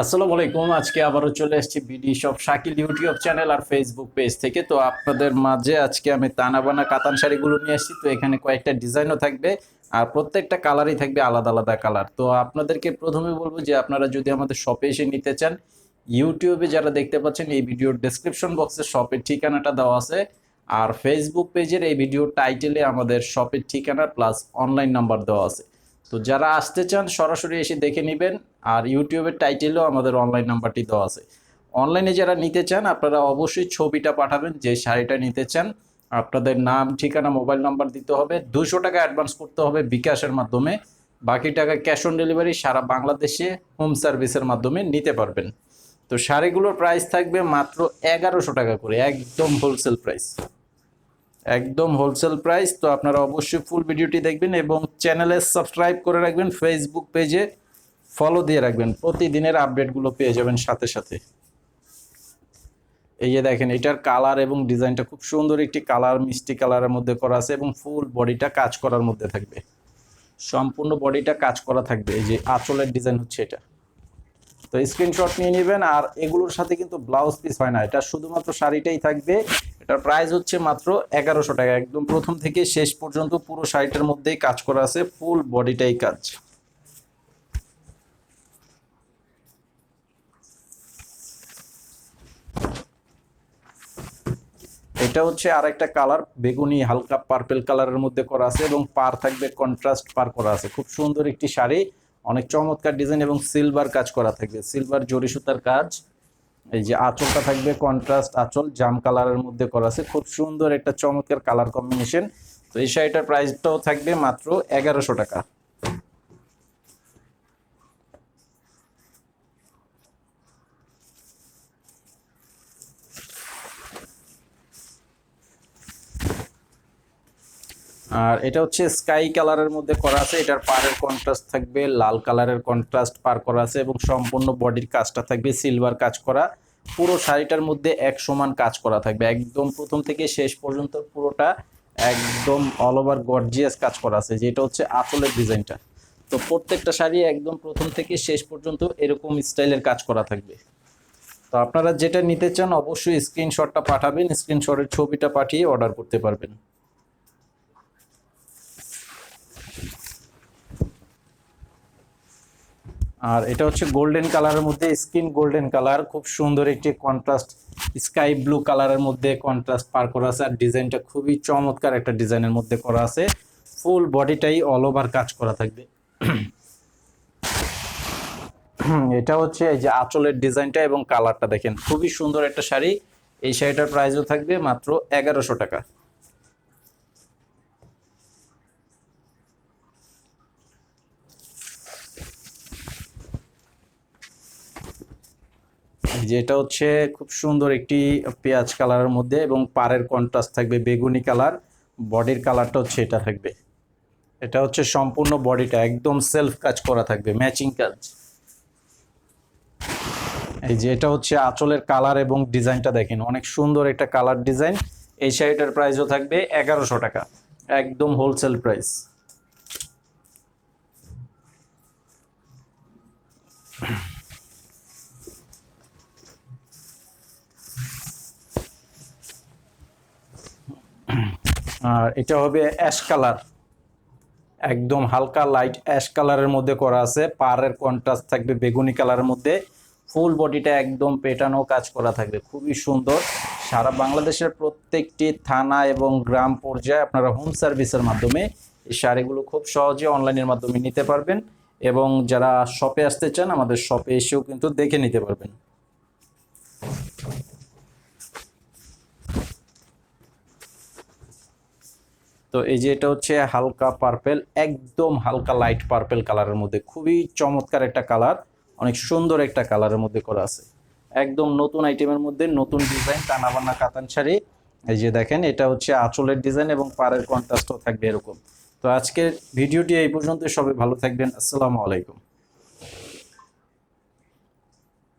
আসসালামু আলাইকুম। আজকে আবারও চলে এসেছি বিডি সব শাকিল ইউটিউব চ্যানেল আর ফেসবুক পেজ থেকে। তো আপনাদের মাঝে আজকে আমি তানাবানা কাতান শাড়িগুলো নিয়ে এসেছি। তো এখানে কয়েকটা ডিজাইনও থাকবে আর প্রত্যেকটা কালারই থাকবে আলাদা আলাদা কালার। তো আপনাদেরকে প্রথমে বলব যে আপনারা যদি আমাদের শপে এসে নিতে চান, ইউটিউবে যারা দেখতে পাচ্ছেন, এই ভিডিওর ডেসক্রিপশন বক্সে শপের ঠিকানাটা দেওয়া আছে। আর ফেসবুক পেজের এই ভিডিওর টাইটেলে আমাদের শপের ঠিকানা প্লাস অনলাইন নাম্বার দেওয়া আছে। তো যারা আসতে চান, সরাসরি এসে দেখে নেবেন। আর ইউটিউবের টাইটেলেও আমাদের অনলাইন নাম্বারটি দেওয়া আছে। অনলাইনে যারা নিতে চান, আপনারা অবশ্যই ছবিটা পাঠাবেন, যে শাড়িটা নিতে চান। আপনাদের নাম, ঠিকানা মোবাইল নাম্বার দিতে হবে। দুশো টাকা অ্যাডভান্স করতে হবে বিকাশের মাধ্যমে। বাকি টাকা ক্যাশ অন ডেলিভারি সারা বাংলাদেশে হোম সার্ভিসের মাধ্যমে নিতে পারবেন। তো শাড়িগুলোর প্রাইস থাকবে মাত্র এগারোশো টাকা করে, একদম হোলসেল প্রাইস একদম হোলসেল প্রাইস তো আপনারা অবশ্যই ফুল ভিডিওটি দেখবেন এবং চ্যানেলে সাবস্ক্রাইব করে রাখবেন ফেসবুক পেজে ফলো দিয়ে রাখবেন। প্রতিদিনের আপডেটগুলো পেয়ে যাবেন সাথে সাথে। এই যে দেখেন, এটার কালার এবং ডিজাইনটা খুব সুন্দর, একটি কালার মিষ্টি কালারের মধ্যে করা আছে এবং ফুল বডিটা কাজ করার মধ্যে থাকবে। সম্পূর্ণ বডিটা কাজ করা থাকবে। এই যে আঁচলের ডিজাইন হচ্ছে এটা। তো স্ক্রিনশট নিয়ে নেবেন আর এগুলোর সাথে কিন্তু ব্লাউজ পিস হয় না। এটা শুধুমাত্র শাড়িটাই থাকবে। এটার প্রাইস হচ্ছে মাত্র এগারোশো টাকা। একদম প্রথম থেকে শেষ পর্যন্ত পুরো শাড়িটার মধ্যেই কাজ করা আছে ফুল বডিটাই কাজ। এটা হচ্ছে আর একটা কালার বেগুনি, হালকা পার্পেল কালারের মধ্যে করা আছে এবং পার থাকবে কন্ট্রাস্ট পার করা আছে। খুব সুন্দর একটি শাড়ি, অনেক চমৎকার ডিজাইন এবং সিলভার কাজ করা থাকবে। সিলভার জরি সুতার কাজ। এই যে আঁচলটা থাকবে কন্ট্রাস্ট আঁচল জাম কালারের মধ্যে করা আছে। খুব সুন্দর একটা চমৎকার কালার কম্বিনেশন তো এই শাড়িটার প্রাইসটাও থাকবে মাত্র এগারোশো টাকা। আর এটা হচ্ছে স্কাই কালারের মধ্যে করা আছে। এটার পাড়ের কন্ট্রাস্ট থাকবে, লাল কালারের কন্ট্রাস্ট পার করা আছে এবং সম্পূর্ণ বডির কাজটা থাকবে সিলভার কাজ করা। পুরো শাড়িটার মধ্যে এক সমান কাজ করা থাকবে। একদম প্রথম থেকে শেষ পর্যন্ত পুরোটা একদম অল ওভার গর্জিয়াস কাজ করা আছে যেটা হচ্ছে আঁচলের ডিজাইনটা। তো প্রত্যেকটা শাড়ি একদম প্রথম থেকে শেষ পর্যন্ত এরকম স্টাইলের কাজ করা থাকবে। তো আপনারা যেটা নিতে চান অবশ্যই স্ক্রিনশটটা পাঠাবেন। স্ক্রিনশটের ছবিটা পাঠিয়ে অর্ডার করতে পারবেন। আর এটা হচ্ছে গোল্ডেন কালারের মধ্যে স্কিন গোল্ডেন কালার খুব সুন্দর একটি কন্ট্রাস্ট স্কাই ব্লু কালারের মধ্যে কন্ট্রাস্ট পার করা আছে আর ডিজাইনটা খুবই চমৎকার একটা ডিজাইনের মধ্যে করা আছে। ফুল বডিটাই অল ওভার কাজ করা থাকবে। এটা হচ্ছে এই যে আঁচলের ডিজাইনটা এবং কালারটা দেখেন, খুবই সুন্দর একটা শাড়ি। এই শাড়িটার প্রাইসও থাকবে মাত্র এগারোশো টাকা। যেটা হচ্ছে খুব সুন্দর একটি পেঁয়াজ কালারের মধ্যে এবং পাড়ের কন্ট্রাস্ট থাকবে, বেগুনি কালার, বডির কালারটা হচ্ছে এটা থাকবে। এটা হচ্ছে সম্পূর্ণ বডিটা, একদম সেলফ কাজ করা থাকবে ম্যাচিং কাজ। এই যে এটা হচ্ছে আঁচলের কালার এবং ডিজাইনটা দেখেন, অনেক সুন্দর একটা কালার ডিজাইন। এই শাড়িটার প্রাইসও থাকবে এগারোশো টাকা, একদম হোলসেল প্রাইস আর এটা হবে অ্যাশ কালার একদম হালকা লাইট অ্যাশ কালারের মধ্যে করা আছে। পাড়ের কন্ট্রাস্ট থাকবে বেগুনি কালারের মধ্যে। ফুল বডিটা একদম পেটানো কাজ করা থাকবে। খুবই সুন্দর। সারা বাংলাদেশের প্রত্যেকটি থানা এবং গ্রাম পর্যায়ে আপনারা হোম সার্ভিসের মাধ্যমে এই শাড়িগুলো খুব সহজে অনলাইনের মাধ্যমে নিতে পারবেন এবং যারা শপে আসতে চান, আমাদের শপে এসেও কিন্তু দেখে নিতে পারবেন। তো এই যে এটা হচ্ছে হালকা পার্পেল একদম হালকা লাইট পার্পেল কালারের মধ্যে। খুবই চমৎকার একটা কালার অনেক সুন্দর একটা কালারের মধ্যে করা আছে। একদম নতুন আইটেমের মধ্যে নতুন ডিজাইন টানাবান্না, কাতান শাড়ি। এই যে দেখেন, এটা হচ্ছে আঁচলের ডিজাইন এবং পাড়ের কন্ট্রাস্টও থাকবে এরকম। তো আজকের ভিডিওটি এই পর্যন্ত সবাই ভালো থাকবেন। আসসালামু আলাইকুম।